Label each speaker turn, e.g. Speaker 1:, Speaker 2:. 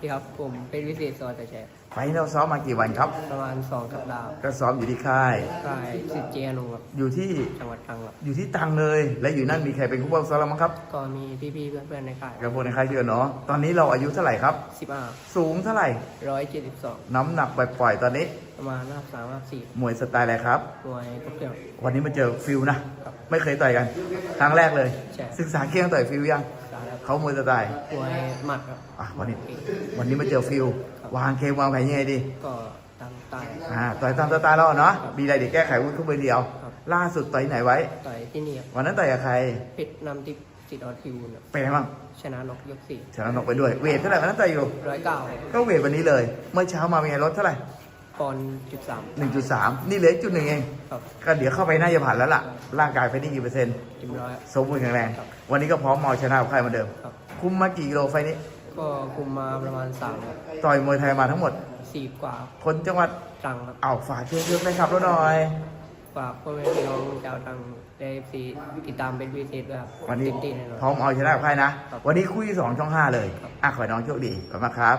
Speaker 1: ดีครับผมเป็นวิเศษสอแต่แชร์
Speaker 2: ไฟล์เราซ้อมมากี่วันครับ
Speaker 1: ประมาณสองสัปดาห์
Speaker 2: ก็ซ้อมอยู่ที่ค่าย
Speaker 1: กายสิทธิ์เจอนุครับ
Speaker 2: อยู่ที่
Speaker 1: จังหวัดตรังครับ
Speaker 2: อยู่ที่ตังเลย และอยู่นั่นมีใครเป็นผู้บังคับซ้อมเรามั้งครับ
Speaker 1: ก็มีพี่ๆเพื่อนๆในค่าย
Speaker 2: กับพวกในค่ายเชื่อเนาะตอนนี้เราอายุเท่าไหร่ครับ
Speaker 1: สิบห้า
Speaker 2: สูงเท่าไหร่
Speaker 1: ร้อยเจ็ดสิบสอง
Speaker 2: น้ำหนักปล่อยๆตอนนี้
Speaker 1: ประมาณห้าสามห้าสี่
Speaker 2: มวยสไตล์อะไรครับ
Speaker 1: มวยครบเครื่อง
Speaker 2: วันนี้มาเจอฟิลนะ
Speaker 1: ครับ
Speaker 2: ไม่เคยต่อยกัน ครั้งแรกเลย
Speaker 1: ใช่
Speaker 2: ศึกษาเคียงต่อยฟิลยัง
Speaker 1: สายครับ
Speaker 2: เขามวยสไตล์
Speaker 1: มวยหมัดครับ
Speaker 2: อะวันนี้ วันนี้มาเจอฟิลวางเกมวางแผนยังไงดี
Speaker 1: ก็ตามตาย
Speaker 2: อ่า ต่อยตามสไตล์เราเนาะ มีอะไรเดี๋ยวแก้ไขวุ้นทุกเบอร์เดียว
Speaker 1: ครับ
Speaker 2: ล่าสุดต่อยไหนไว้
Speaker 1: ต่อยที่นี่ครับ
Speaker 2: วันนั้นต่อยกับใคร
Speaker 1: เพชรนำทิพย์สิทธิ์ออทิวครับ
Speaker 2: เป็นไงบ้าง
Speaker 1: ชนะนกยกสี่
Speaker 2: ชนะนกไปด้วย เวทเท่าไหร่วันนั้นต่อยอยู่
Speaker 1: ร้อยเก้า
Speaker 2: ก็เวทวันนี้เลย เมื่อเช้ามาเป็นไงลดเท่าไหร่
Speaker 1: ปอนด์จุดสาม
Speaker 2: หนึ่งจุดสามนี่เหลือจุดหนึ่งเอง
Speaker 1: ครับ
Speaker 2: ก็เดี๋ยวเข้าไปน่าจะผ่านแล้วล่ะ ร่างกายไปนี่กี่เปอร์เซ็นต์
Speaker 1: จิมร้อยครับ
Speaker 2: สมบูรณ์แข็งแรง
Speaker 1: ครับ
Speaker 2: วันนี้ก็พร้อมมาเอาชนะกับใครเหมาเดิม
Speaker 1: ครับ
Speaker 2: คุมมากี่กิโลไฟล์นี้
Speaker 1: ก็คุมมาประมาณสามครับ
Speaker 2: ต่อยมวยไทยมาทั้งหมด
Speaker 1: สี่กว่า
Speaker 2: คนจังหวัด
Speaker 1: ตรังครับ
Speaker 2: เอาฝากเชื่อๆไปขับรถหน่อย
Speaker 1: ฝากพ่อแม่พี่น้องชาวตรังได้ซีติดตามเป็นพิเศษด้วยครับ
Speaker 2: วันนี้
Speaker 1: เต็มที่แน่นอน
Speaker 2: พร้อมเอาชนะกับใครนะ
Speaker 1: ครับ
Speaker 2: วันนี้คู่ที่สองช่องห้าเลย
Speaker 1: ครับ
Speaker 2: อะขอให้น้องโชคดีขอบคุณมากครับ